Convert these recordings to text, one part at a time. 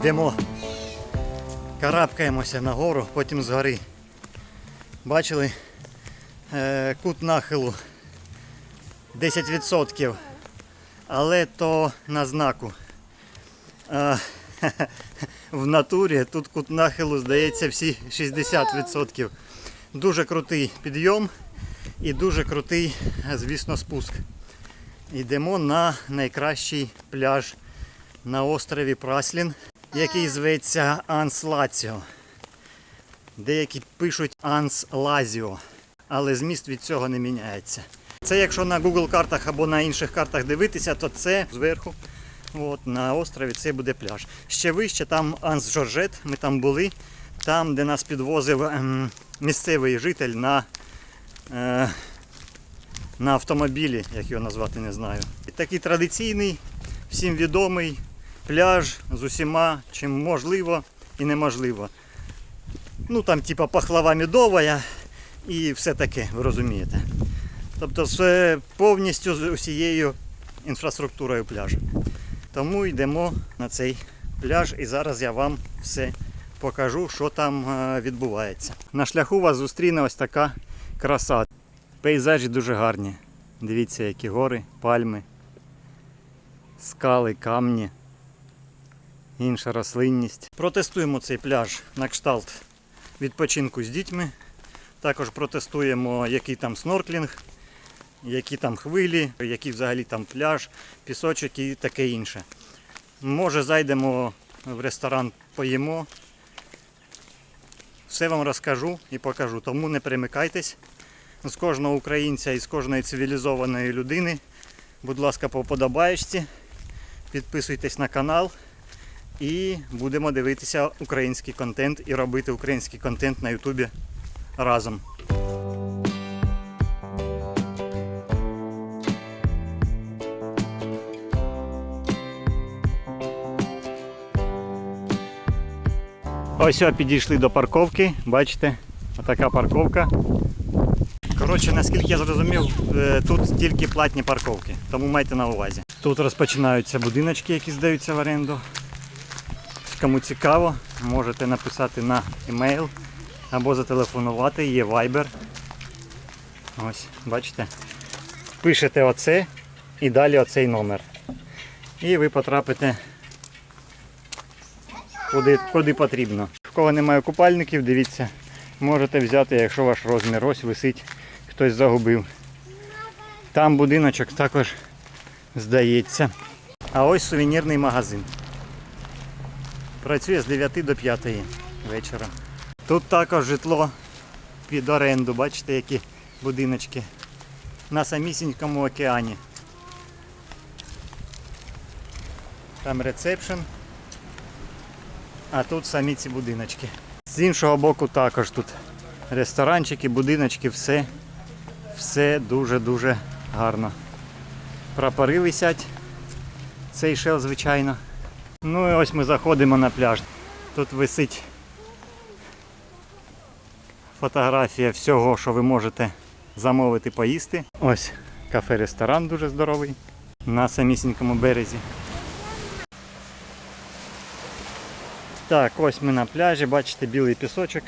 Йдемо. Карабкаємося нагору, потім згори. Бачили е, кут нахилу 10%. Але то на знаку. Е, в натурі тут кут нахилу здається всі 60%. Дуже крутий підйом і дуже крутий, е, звісно, спуск. Йдемо на найкращий пляж на острові Праслін, який зветься Анс Лаціо. Деякі пишуть Анс Лазіо, але зміст від цього не міняється. Це якщо на Google картах або на інших картах дивитися, то це зверху. От, на острові це буде пляж. Ще вище, там Анс Жоржет, ми там були, там, де нас підвозив ем, місцевий житель на, е, на автомобілі, як його назвати не знаю. Такий традиційний, всім відомий пляж з усіма, чим можливо і неможливо. Ну там типа пахлава медова і все таке, ви розумієте. Тобто з повністю з усією інфраструктурою пляжу. Тому йдемо на цей пляж і зараз я вам все покажу, що там е, відбувається. На шляху вас зустріне ось така краса. Пейзажі дуже гарні. Дивіться, які гори, пальми, скали, камні, інша рослинність. Протестуємо цей пляж на кшталт відпочинку з дітьми. Також протестуємо, який там снорклінг, які там хвилі, який взагалі там пляж, пісочок і таке інше. Може зайдемо в ресторан, поїмо. Все вам розкажу і покажу. Тому не перемикайтесь. З кожного українця і з кожної цивілізованої людини. Будь ласка, по вподобаєчці. Підписуйтесь на канал і будемо дивитися український контент і робити український контент на Ютубі разом. Ось підійшли до парковки, бачите, отака парковка. Коротше, наскільки я зрозумів, е, тут тільки платні парковки, тому майте на увазі. Тут розпочинаються будиночки, які здаються в оренду. Кому цікаво, можете написати на емейл або зателефонувати, є Viber. Ось, бачите. Пишете оце і далі оцей номер. І ви потрапите куди, куди потрібно. В кого немає купальників, дивіться, можете взяти, якщо ваш розмір ось висить, хтось загубив. Там будиночок також здається. А ось сувенірний магазин. Працює з 9 до 5 вечора. Тут також житло під оренду, бачите, які будиночки на самісінькому океані. Там ресепшн, а тут самі ці будиночки. З іншого боку також тут ресторанчики, будиночки, все, все дуже-дуже гарно. Прапори висять, цей шел, звичайно. Ну і ось ми заходимо на пляж. Тут висить фотографія всього, що ви можете замовити поїсти. Ось кафе-ресторан дуже здоровий на самісінькому березі. Так, ось ми на пляжі, бачите білий пісочок.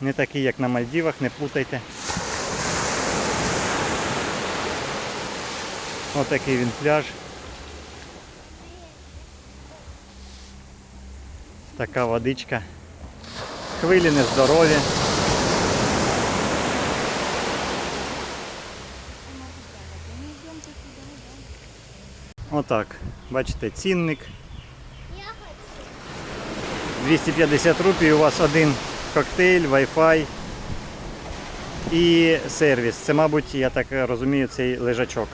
Не такий, як на Мальдівах, не плутайте. Отакий він пляж. Така водичка. Хвилі нездорові. Отак. Бачите, цінник. 250 рупій у вас один коктейль, Wi-Fi і сервіс. Це, мабуть, я так розумію, цей лежачок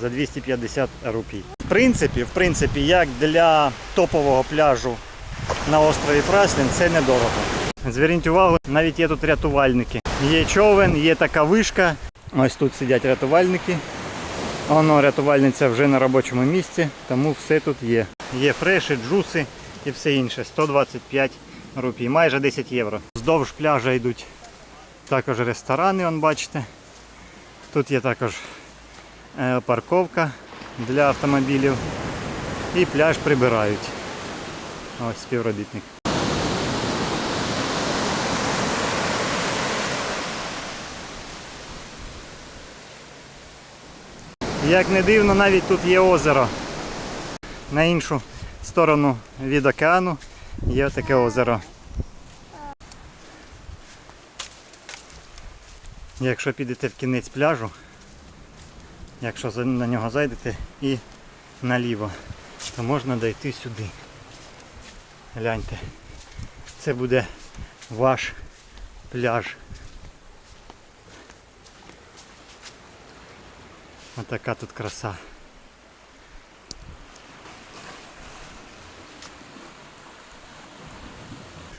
за 250 рупій. В принципі, в принципі, як для топового пляжу на острові Праслін, це недорого. Зверніть увагу, навіть є тут рятувальники. Є човен, є така вишка. Ось тут сидять рятувальники. Воно рятувальниця вже на робочому місці, тому все тут є. Є фреші, джуси і все інше. 125 рупій, майже 10 євро. Вздовж пляжа йдуть також ресторани, вон бачите. Тут є також е, парковка для автомобілів і пляж прибирають. Ось співробітник. Як не дивно, навіть тут є озеро. На іншу сторону від океану є таке озеро. Якщо підете в кінець пляжу, якщо на нього зайдете і наліво, то можна дойти сюди. Гляньте. Це буде ваш пляж. Отака тут краса.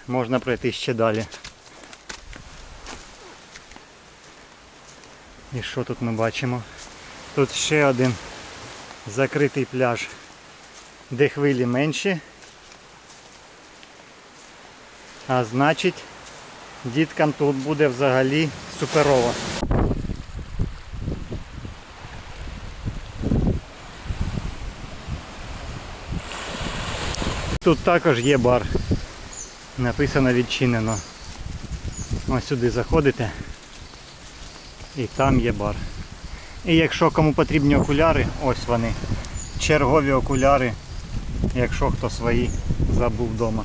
Можна пройти ще далі. І що тут ми бачимо? Тут ще один закритий пляж, де хвилі менші. А значить, діткам тут буде взагалі суперово. Тут також є бар. Написано відчинено. Ось сюди заходите і там є бар. І якщо кому потрібні окуляри, ось вони. Чергові окуляри, якщо хто свої забув вдома.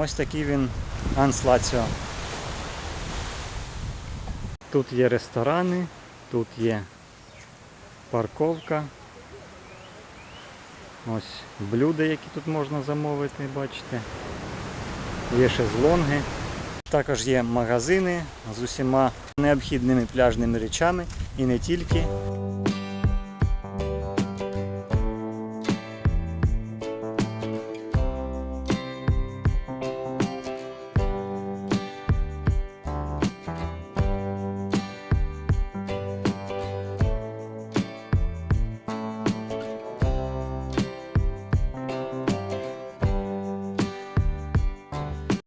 Ось такий він Анслаціо. Тут є ресторани, тут є парковка. Ось блюда, які тут можна замовити, бачите. Є шезлонги. Також є магазини з усіма необхідними пляжними речами і не тільки.